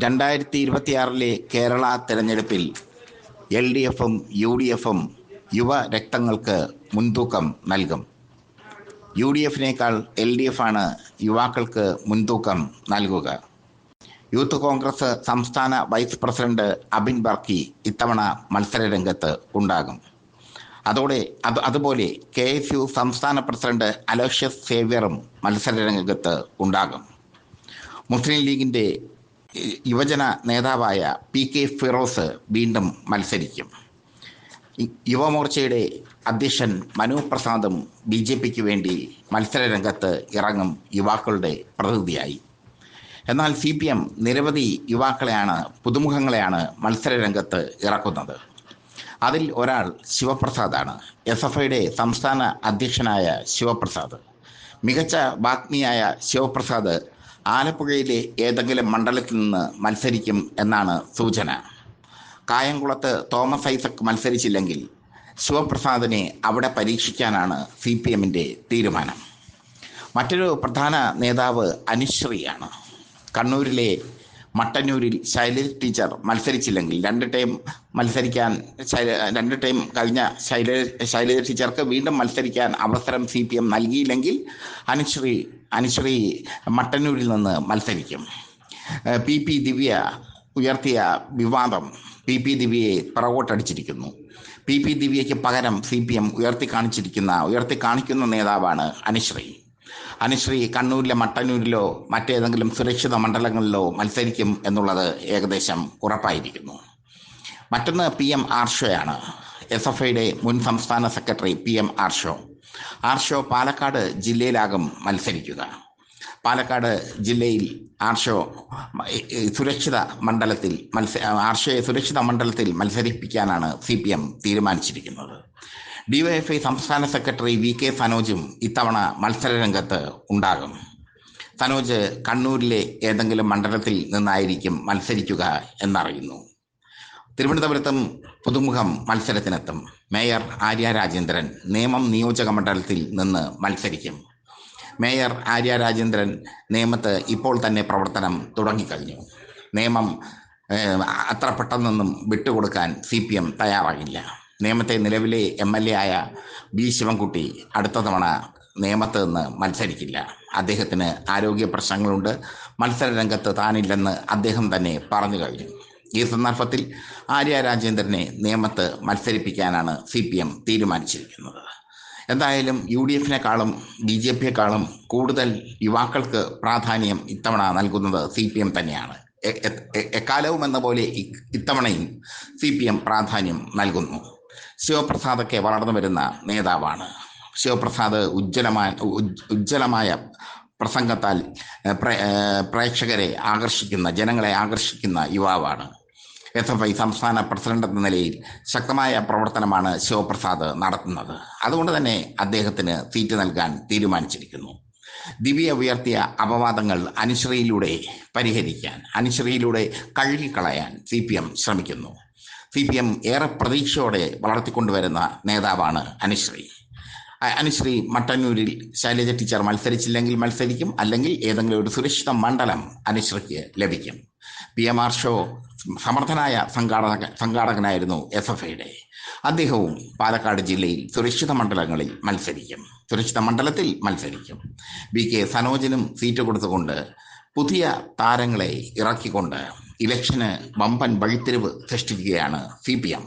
രണ്ടായിരത്തി ഇരുപത്തിയാറിലെ കേരള തെരഞ്ഞെടുപ്പിൽ എൽ ഡി എഫും യു ഡി എഫും യുവ രക്തങ്ങൾക്ക് മുൻതൂക്കം നൽകും. യു ഡി എഫിനേക്കാൾ എൽ ഡി എഫ് ആണ് യുവാക്കൾക്ക് മുൻതൂക്കം നൽകുക. യൂത്ത് കോൺഗ്രസ് സംസ്ഥാന വൈസ് പ്രസിഡന്റ് അബിൻ ബർക്കി ഇത്തവണ മത്സര രംഗത്ത് ഉണ്ടാകും. അതോടെ അത് അതുപോലെ കെ എസ് യു സംസ്ഥാന പ്രസിഡന്റ് അലോഷ്യസ് സേവ്യറും മത്സര രംഗത്ത് ഉണ്ടാകും. മുസ്ലിം ലീഗിന്റെ യുവജന നേതാവായ പി കെ ഫിറോസ് വീണ്ടും മത്സരിക്കും. യുവമോർച്ചയുടെ അധ്യക്ഷൻ മനു പ്രസാദും ബി ജെ പിക്ക് വേണ്ടി മത്സര രംഗത്ത് ഇറങ്ങും യുവാക്കളുടെ പ്രതിനിധിയായി. എന്നാൽ സി പി എം നിരവധി യുവാക്കളെയാണ് പുതുമുഖങ്ങളെയാണ് മത്സര രംഗത്ത് ഇറക്കുന്നത്. അതിൽ ഒരാൾ ശിവപ്രസാദാണ്. എസ് എഫ് ഐയുടെ സംസ്ഥാന അധ്യക്ഷനായ ശിവപ്രസാദ്. മികച്ച വാഗ്മിയായ ശിവപ്രസാദ് ആലപ്പുഴയിലെ ഏതെങ്കിലും മണ്ഡലത്തിൽ നിന്ന് മത്സരിക്കും എന്നാണ് സൂചന. കായംകുളത്ത് തോമസ് ഐസക് മത്സരിച്ചില്ലെങ്കിൽ ശിവപ്രസാദിനെ അവിടെ പരീക്ഷിക്കാനാണ് സി പി എമ്മിന്റെ തീരുമാനം. മറ്റൊരു പ്രധാന നേതാവ് അനുശ്രീയാണ്. കണ്ണൂരിലെ മട്ടന്നൂരിൽ ശൈലജ ടീച്ചർ മത്സരിച്ചില്ലെങ്കിൽ രണ്ട് ടൈം മത്സരിക്കാൻ രണ്ട് ടൈം കഴിഞ്ഞ ശൈലജ ശൈലജ ടീച്ചർക്ക് വീണ്ടും മത്സരിക്കാൻ അവസരം സി പി എം നൽകിയില്ലെങ്കിൽ അനുശ്രീ അനുശ്രീ മട്ടന്നൂരിൽ നിന്ന് മത്സരിക്കും. പി പി ദിവ്യ ഉയർത്തിയ വിവാദം പി പി ദിവ്യയെ പിറകോട്ടടിച്ചിരിക്കുന്നു. പി പി ദിവ്യയ്ക്ക് പകരം സി പി എം ഉയർത്തി കാണിച്ചിരിക്കുന്ന ഉയർത്തി കാണിക്കുന്ന നേതാവാണ് അനുശ്രീ. അനുശ്രീ കണ്ണൂരിലെ മട്ടന്നൂരിലോ മറ്റേതെങ്കിലും സുരക്ഷിത മണ്ഡലങ്ങളിലോ മത്സരിക്കും എന്നുള്ളത് ഏകദേശം ഉറപ്പായിരിക്കുന്നു. മറ്റൊന്ന് പി എം ആർഷോയാണ്. എസ് എഫ് ഐയുടെ മുൻ സംസ്ഥാന secretary P M Arsho. Arsho Palakkad ജില്ലയിലാകും മത്സരിക്കുക. പാലക്കാട് ജില്ലയിൽ ആർഷോ സുരക്ഷിത മണ്ഡലത്തിൽ മത്സ ആർഷയെ സുരക്ഷിത മണ്ഡലത്തിൽ മത്സരിപ്പിക്കാനാണ് സി പി എം തീരുമാനിച്ചിരിക്കുന്നത്. ഡിവൈഎഫ്ഐ സംസ്ഥാന സെക്രട്ടറി വി കെ സനോജും ഇത്തവണ മത്സര രംഗത്ത് ഉണ്ടാകും. സനോജ് കണ്ണൂരിലെ ഏതെങ്കിലും മണ്ഡലത്തിൽ നിന്നായിരിക്കും മത്സരിക്കുക എന്നറിയുന്നു. തിരുവനന്തപുരത്തും പുതുമുഖം മത്സരത്തിനെത്തും. മേയർ ആര്യ രാജേന്ദ്രൻ നിയമം നിയോജക മണ്ഡലത്തിൽ നിന്ന് മത്സരിക്കും. മേയർ ആര്യ രാജേന്ദ്രൻ നേമത്ത് ഇപ്പോൾ തന്നെ പ്രവർത്തനം തുടങ്ങിക്കഴിഞ്ഞു. നിയമം അത്ര പെട്ടെന്നൊന്നും വിട്ടുകൊടുക്കാൻ സി പി എം തയ്യാറാകില്ല നേമത്തെ നിലവിലെ എം എൽ എ ആയ ബി ശിവൻകുട്ടി അടുത്ത തവണ നേമത്ത് നിന്ന് മത്സരിക്കില്ല. അദ്ദേഹത്തിന് ആരോഗ്യ പ്രശ്നങ്ങളുണ്ട്. മത്സര രംഗത്ത് താനില്ലെന്ന് അദ്ദേഹം തന്നെ പറഞ്ഞു കഴിഞ്ഞു. ഈ സന്ദർഭത്തിൽ ആര്യ രാജേന്ദ്രനെ നിയമത്ത് മത്സരിപ്പിക്കാനാണ് സി പി എം തീരുമാനിച്ചിരിക്കുന്നത്. എന്തായാലും യു ഡി എഫിനേക്കാളും ബി ജെ പിയെക്കാളും കൂടുതൽ യുവാക്കൾക്ക് പ്രാധാന്യം ഇത്തവണ നൽകുന്നത് സി പി എം തന്നെയാണ്. എക്കാലവും എന്ന പോലെ ഇത്തവണയും സി പി എം പ്രാധാന്യം നൽകുന്നു. ശിവപ്രസാദൊക്കെ വളർന്നു വരുന്ന നേതാവാണ്. ശിവപ്രസാദ് ഉജ്ജ്വലമായ ഉജ്ജ്വലമായ പ്രസംഗത്താൽ പ്രേക്ഷകരെ ആകർഷിക്കുന്ന ജനങ്ങളെ ആകർഷിക്കുന്ന യുവാവാണ്. എസ് എഫ് ഐ സംസ്ഥാന പ്രസിഡന്റ് എന്ന നിലയിൽ ശക്തമായ പ്രവർത്തനമാണ് ശിവപ്രസാദ് നടത്തുന്നത്. അതുകൊണ്ട് തന്നെ അദ്ദേഹത്തിന് സീറ്റ് നൽകാൻ തീരുമാനിച്ചിരിക്കുന്നു. ദിവ്യ ഉയർത്തിയ അപവാദങ്ങൾ അനുശ്രീയിലൂടെ പരിഹരിക്കാൻ അനുശ്രീയിലൂടെ കഴുകിക്കളയാൻ സി പി എം ശ്രമിക്കുന്നു. സി പി എം ഏറെ പ്രതീക്ഷയോടെ വളർത്തിക്കൊണ്ടുവരുന്ന നേതാവാണ് അനുശ്രീ. അനുശ്രീ മട്ടന്നൂരിൽ ശൈലജ ടീച്ചർ മത്സരിച്ചില്ലെങ്കിൽ മത്സരിക്കും അല്ലെങ്കിൽ ഏതെങ്കിലും ഒരു സുരക്ഷിത മണ്ഡലം അനുശ്രീക്ക് ലഭിക്കും. പി എം ആർ ഷോ സമർത്ഥനായ സംഘാടക സംഘാടകനായിരുന്നു എസ് എഫ് ഐയുടെ. അദ്ദേഹവും പാലക്കാട് ജില്ലയിൽ സുരക്ഷിത മണ്ഡലങ്ങളിൽ മത്സരിക്കും. സുരക്ഷിത മണ്ഡലത്തിൽ മത്സരിക്കും. വി കെ സനോജിനും സീറ്റ് കൊടുത്തുകൊണ്ട് പുതിയ താരങ്ങളെ ഇറക്കിക്കൊണ്ട് ഇലക്ഷന് വമ്പൻ വഴിത്തിരിവ് സൃഷ്ടിക്കുകയാണ് സി പി എം.